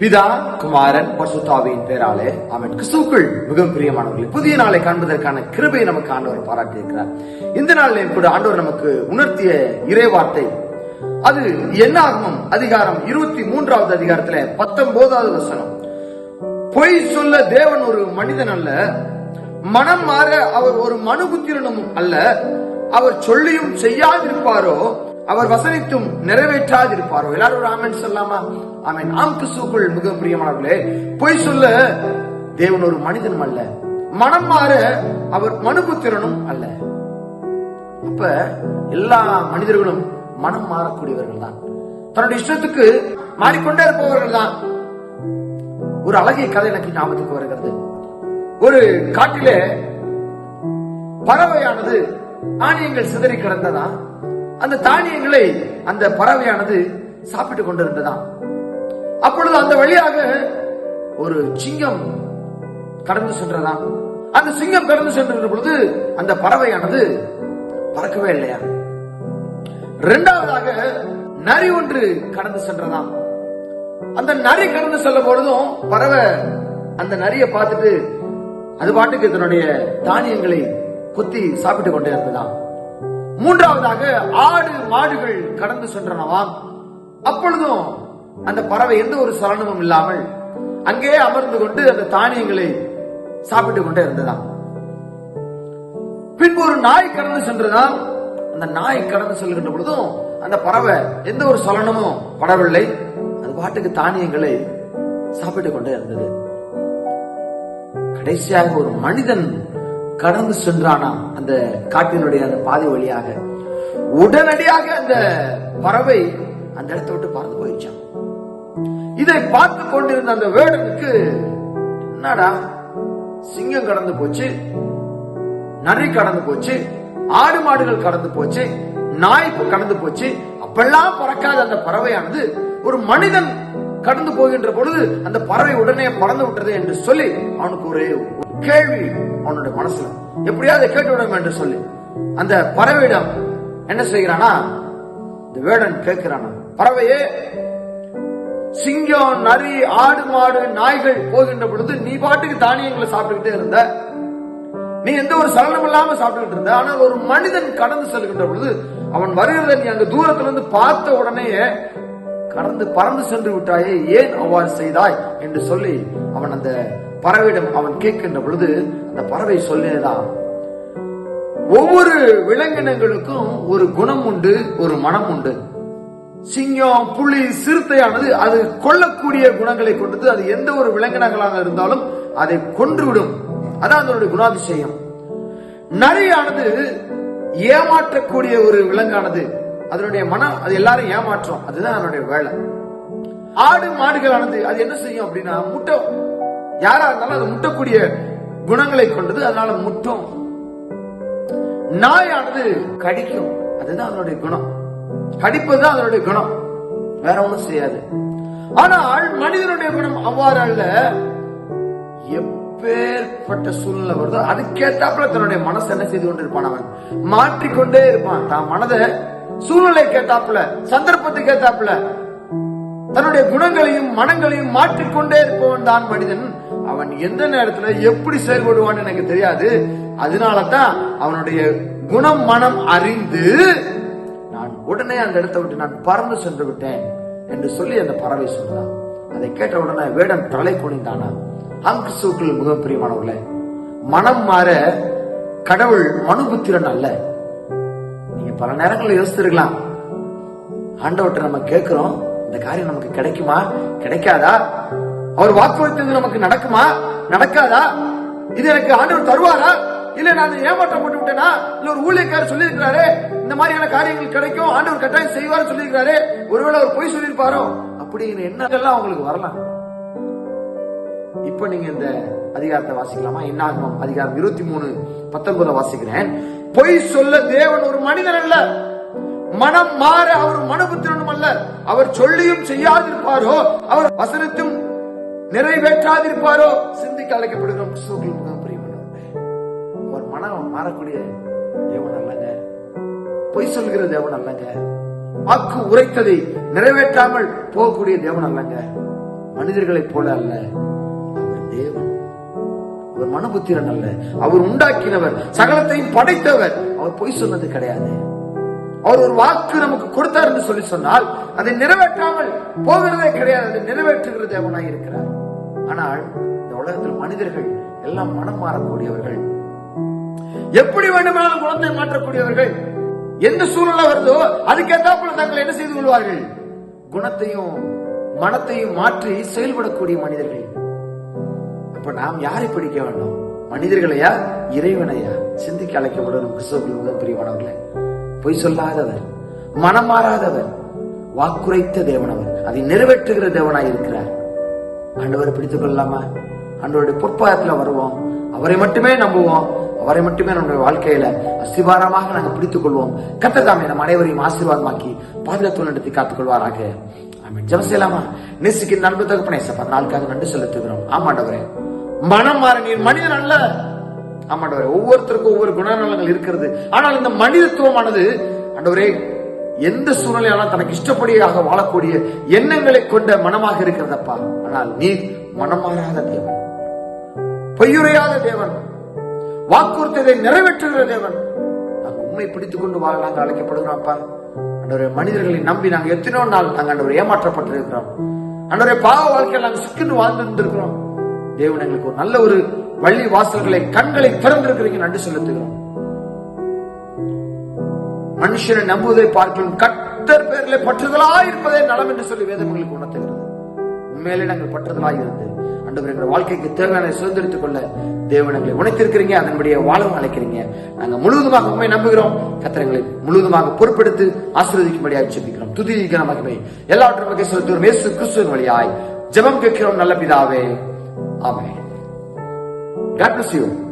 பிதா குமாரன் பசுத்தாவியின் பேராலே. அவன் கிறிஸ்துக்குள் மிகவும் பிரியமானவர்கள் புதிய நாளை காண்பதற்கான கிருபை நமக்கு ஆண்டவர் பாராட்டி இருக்கிறார் இந்த நாளிலே கூட ஆண்டவர் நமக்கு உணர்த்திய இறை வார்த்தை அது என்னாகும் அதிகாரம் இருபத்தி மூன்றாவது அதிகாரத்துல பத்தொன்பதாவது வசனம். பொய் சொல்ல தேவன் ஒரு மனிதன் அல்ல. மனம் மாற அவர் ஒரு மனுபுத்திரனும் அல்ல. அவர் சொல்லியும் செய்யாதிருப்பாரோ? அவர் வசனித்தும் நிறைவேற்றாதிருப்பாரோ? எல்லாரும் ஒரு ஆமென் சொல்லாமா ஆமென். ஆம் கிறிஸ்துக்குள் மிக பிரியமானவர்களே பொய் சொல்ல தேவன் ஒரு மனிதனும் அல்ல. மனம் மாற அவர் மனுபுத்திரனும் அல்ல. அப்ப எல்லா மனிதர்களும் மனம் மாறக்கூடியவர்கள் தான் தன்னுடைய இஷ்டத்துக்கு மாறிக்கொண்டே இருப்பவர்கள் தான் ஒரு அழகிய கதை எனக்கு ஞாபகத்துக்கு வருகிறது. ஒரு காட்டிலே பறவையானது ஆணியங்கள் சிதறி கிடந்ததா அந்த தானியங்களை அந்த பறவையானது சாப்பிட்டு கொண்டிருந்ததாம். அப்பொழுது அந்த வழியாக ஒரு சிங்கம் கடந்து சென்றதாம். அந்த சிங்கம் கடந்து சென்ற பொழுது அந்த பறவையானது பறக்கவே இல்லையா? இரண்டாவதாக நரி ஒன்று கடந்து சென்றதாம். அந்த நரி கடந்து செல்லும் பொழுதும் பறவை அந்த நரியை பார்த்துட்டு அது பாட்டுக்கு தன்னுடைய தானியங்களை குத்தி சாப்பிட்டு கொண்டே இருந்ததாம். மூன்றாவதாக ஆடு மாடுகள் கடந்து சென்றனவாம் அப்பொழுதும் அந்த பறவை எந்த ஒரு சலனமும் இல்லாமல் அங்கே அமர்ந்து கொண்டு அந்த தானியங்களை சாப்பிட்டு கொண்டே இருந்ததாம் பின்பு ஒரு நாய் கடந்து சென்றதாம் அந்த நாய் கடந்து செல்கின்ற பொழுதும் அந்த பறவை எந்த ஒரு சலனமும் படவில்லை. அது பாட்டுக்கு தானியங்களை சாப்பிட்டு கொண்டே இருந்தது. கடைசியாக ஒரு மனிதன் கடந்து சென்றானாம் அந்த காட்டினுடைய அந்த பாதை வழியாக. உடனடியாக அந்த பறவை அந்த இடத்தை விட்டு பறந்து போயிடுச்சான் இதை பார்த்து கொண்டிருந்த அந்த வேடனுக்கு என்னடா சிங்கம் கடந்து போச்சு நரி கடந்து போச்சு ஆடு மாடுகள் கடந்து போச்சு நாய் கடந்து போச்சு அப்பெல்லாம் பறக்காத அந்த பறவையானது ஒரு மனிதன் கடந்து போகின்ற பொழுது அந்த பறவை உடனே பறந்து விட்டது என்று சொல்லி அவனுக்கு ஒரே கேள்வி அவனுடைய மனசுல. எப்படியாவது கேட்டு விடும் என்று சொல்லி அந்த பறவையிடம் என்ன செய்கிறானா? இந்த வேடன் கேட்கிறானா பறவையே சிங்கம் நரி ஆடு மாடு நாய்கள் போகின்ற பொழுது நீ பாட்டுக்கு தானியங்களை சாப்பிட்டுக்கிட்டே இருந்த. நீ எந்த ஒரு சலனம் இல்லாம சாப்பிட்டுக்கிட்டு இருந்த. ஆனால் ஒரு மனிதன் கடந்து செல்கின்ற பொழுது அவன் வருகிறத நீ அங்க தூரத்துல இருந்து பார்த்த உடனேயே கடந்து பறந்து சென்று விட்டாயே ஏன் அவ்வாறு செய்தாய்? என்று சொல்லி அவன் அந்த பறவையிடம் அவன் கேட்கின்ற பொழுது அந்த பறவை சொல்லியதான் ஒவ்வொரு விலங்கினங்களுக்கும் ஒரு குணம் உண்டு ஒரு மனம் உண்டு. சிங்கம் புலி சிறுத்தையானது அது கொல்லக்கூடிய குணங்களை கொண்டது. அது எந்த ஒரு விலங்கினங்களாக இருந்தாலும் அதை கொன்றுவிடும். அதான் அதனுடைய குணாதிசயம். நரியானது ஏமாற்றக்கூடிய ஒரு விலங்கானது. அதனுடைய மனம் அது எல்லாரும் ஏமாற்றும். அதுதான் அதனுடைய வேலை. ஆடு மாடுகளானது அது என்ன செய்யும் அப்படின்னா முட்டை யாரா இருந்தாலும் அது முட்டக்கூடிய குணங்களை கொண்டது அதனால முட்டும். நாயானது கடிக்கும். அதுதான் அதனுடைய குணம். கடிப்பதுதான் அதனுடைய குணம். வேற ஒண்ணும் செய்யாது. ஆனால் மனிதனுடைய குணம் அவ்வாறு அல்ல. எப்பேற்பட்ட சூழ்நிலை வருதோ அதுக்கேற்றாப்புல தன்னுடைய மனசை என்ன செய்து கொண்டிருப்பான் அவன்? மாற்றிக்கொண்டே இருப்பான். தான் மனதை சூழ்நிலை கேட்டாப்புல சந்தர்ப்பத்துக்கு ஏத்தாப்புல தன்னுடைய குணங்களையும் மனங்களையும் மாற்றிக்கொண்டே இருப்பவன் தான் மனிதன். அவன் எந்த நேரத்துல எப்படி செயல்படுவான்னு எனக்கு தெரியாது. அதனால தான் அவனுடைய குணம் மனம் அறிந்து நான் உடனே அந்த இடத்தை விட்டு நான் பறந்து சென்று விட்டேன் என்று சொல்லி அந்த பறவை சொன்னான் அதை கேட்ட உடனே வேடம் தலை குனிந்தானா. அங்கு சூக்கில் மிக மனம் மாற கடவுள் மனுபுத்திரன் அல்ல. நீங்க பல நேரங்களில் யோசிச்சிருக்கலாம் ஆண்டவற்றை நம்ம கேட்கிறோம் இந்த காரியம் நமக்கு கிடைக்குமா கிடைக்காதா? அவர் வாக்குறுத்தது நமக்கு நடக்குமா? நடக்காதா? இது எனக்கு ஆண்டவர் தருவாரா? இல்ல நான் ஏமாற்றப்பட்டு விட்டேனா? இல்ல ஒரு ஊழியக்காரர் சொல்லியிருக்கிறாரு இந்த மாதிரியான காரியங்கள் கிடைக்கும் ஆண்டவர் கட்டாயம் செய்வார் சொல்லியிருக்கிறாரு ஒருவேளை அவர் பொய் சொல்லியிருப்பாரோ? அப்படிங்கிற எண்ணங்கள்லாம் அவங்களுக்கு வரலாம். இப்ப நீங்க இந்த அதிகாரத்தை வாசிக்கலாமா? என்னாகும் அதிகாரம் இருபத்தி மூணு பத்தொன்பதை வாசிக்கிறேன். பொய் சொல்ல தேவன் ஒரு மனிதன் அல்ல. மனம் மாற அவர் மனுபுத்திரனும் அல்ல. அவர் சொல்லியும் செய்யாதிருப்பாரோ? அவர் வசனத்தும் நிறைவேற்றாதிருப்பாரோ? சிந்திக்க அழைக்கப்படுகிறோம் கிறிஸ்துவுக்குள் மிகவும் பிரியமானவர்களே. மனம் மாறக்கூடிய தேவன் அல்லங்க. பொய் சொல்கிற தேவன் அல்லங்க. வாக்கு உரைத்ததை நிறைவேற்றாமல் போகக்கூடிய தேவன் அல்லங்க. மனிதர்களைப் போல அல்ல. தேவன். அவர் மனபுத்திரன் அல்ல. அவர் உண்டாக்கினவர் சகலத்தையும் படைத்தவர். அவர் பொய் சொன்னது கிடையாது. அவர் ஒரு வாக்கு நமக்கு கொடுத்தார் என்று சொல்லி சொன்னால் அதை நிறைவேற்றாமல் போகிறதே கிடையாது. அதை நிறைவேற்றுகிற தேவனாய் இருக்கிறார். ஆனால் இந்த உலகத்தில் மனிதர்கள் எல்லாம் மனம் மாறக்கூடியவர்கள். எப்படி வேண்டுமானாலும் குணத்தை மாற்றக்கூடியவர்கள். எந்த சூழ்நிலை வருதோ அதுக்கேற்றாப்புல தாங்கள் என்ன செய்து கொள்வார்கள்? குணத்தையும் மனத்தையும் மாற்றி செயல்படக்கூடிய மனிதர்கள். அப்ப நாம் யாரை பிடிக்க வேண்டும்? மனிதர்களையா? இறைவனையா? சிந்திக்க அழைக்கப்படும் கிறிஸ்தவர்கள் முதல் பிரியமானவர்களே பொய் சொல்லாதவர் மனம் மாறாதவர் வாக்குரைத்த தேவனவர் அதை நிறைவேற்றுகிற தேவனாய் இருக்கிறார். ஆண்டவரை பிடித்துக் கொள்ளாம ஆண்டவருடைய பொற்பாதத்துல வருவோம். அவரை மட்டுமே நம்புவோம். அவரை மட்டுமே நம்முடைய வாழ்க்கையில அஸ்திபாரமாக நாங்கள் பிடித்துக் கொள்வோம். கத்ததாமே நம் அனைவரையும் ஆசீர்வாதமாக்கி பாதுகாத்து நடத்தி காத்துக் கொள்வாராக. ஜெபம் செய்யலாமா நேசிக்கின் நண்பு தகப்பனே சப்ப நாளுக்காக நன்றி செலுத்துகிறோம். ஆமாண்டவரே மனம் மாற நீர் மனிதன் அல்ல. ஆமாண்டவரே ஒவ்வொருத்தருக்கும் ஒவ்வொரு குணநலங்கள் இருக்கிறது. ஆனால் இந்த மனிதத்துவமானது ஆண்டவரே எந்த சூழ்நிலையாலும் தனக்கு இஷ்டப்படியாக வாழக்கூடிய எண்ணங்களை கொண்ட மனமாக இருக்கிறதப்பா. ஆனால் நீ மனமாறாத தேவன். பொய்யுரையாத தேவன். வாக்குறுத்ததை நிறைவேற்றுகிற தேவன். நாங்கள் உண்மை பிடித்துக் கொண்டு வாழ நாங்கள் அழைக்கப்படுகிறோம் அப்பா. அன்றவரை மனிதர்களை நம்பி நாங்கள் எத்தனோ நாள் நாங்கள் அன்றவரை ஏமாற்றப்பட்டிருக்கிறோம். அன்றவரை பாவ வாழ்க்கையில் நாங்கள் சிக்கன்னு வாழ்ந்திருந்திருக்கிறோம். தேவன் எங்களுக்கு ஒரு நல்ல ஒரு வழி வாசல்களை கண்களை திறந்திருக்கிறீங்க நன்றி செலுத்துகிறோம் மனுஷனை நம்புவதை பார்க்கலாம் கர்த்தர் பேரில் பற்றுதலா இருப்பதே நலம் என்று சொல்லி வேதம் எங்களுக்கு உணர்த்துகிறது. உண்மையிலே நாங்கள் பற்றுதலாய் இருந்து அன்று எங்கள் வாழ்க்கைக்கு தேவையான சுதந்திரத்துக் கொள்ள தேவனங்களை உணர்த்திருக்கிறீங்க அதன்படிய அதன்படியே வாழவும் அழைக்கிறீங்க. நாங்க முழுவதுமாக உண்மை நம்புகிறோம். கத்திரங்களை முழுவதுமாக பொறுப்பெடுத்து ஆசீர்வதிக்கும்படியாக ஜெபிக்கிறோம். துதி மகிமை. எல்லாவற்றும் வகை செலுத்துகிறோம். இயேசு கிறிஸ்துவின் வழியாய் ஜெபம் கேட்கிறோம் நல்ல பிதாவே. ஆமே God bless you.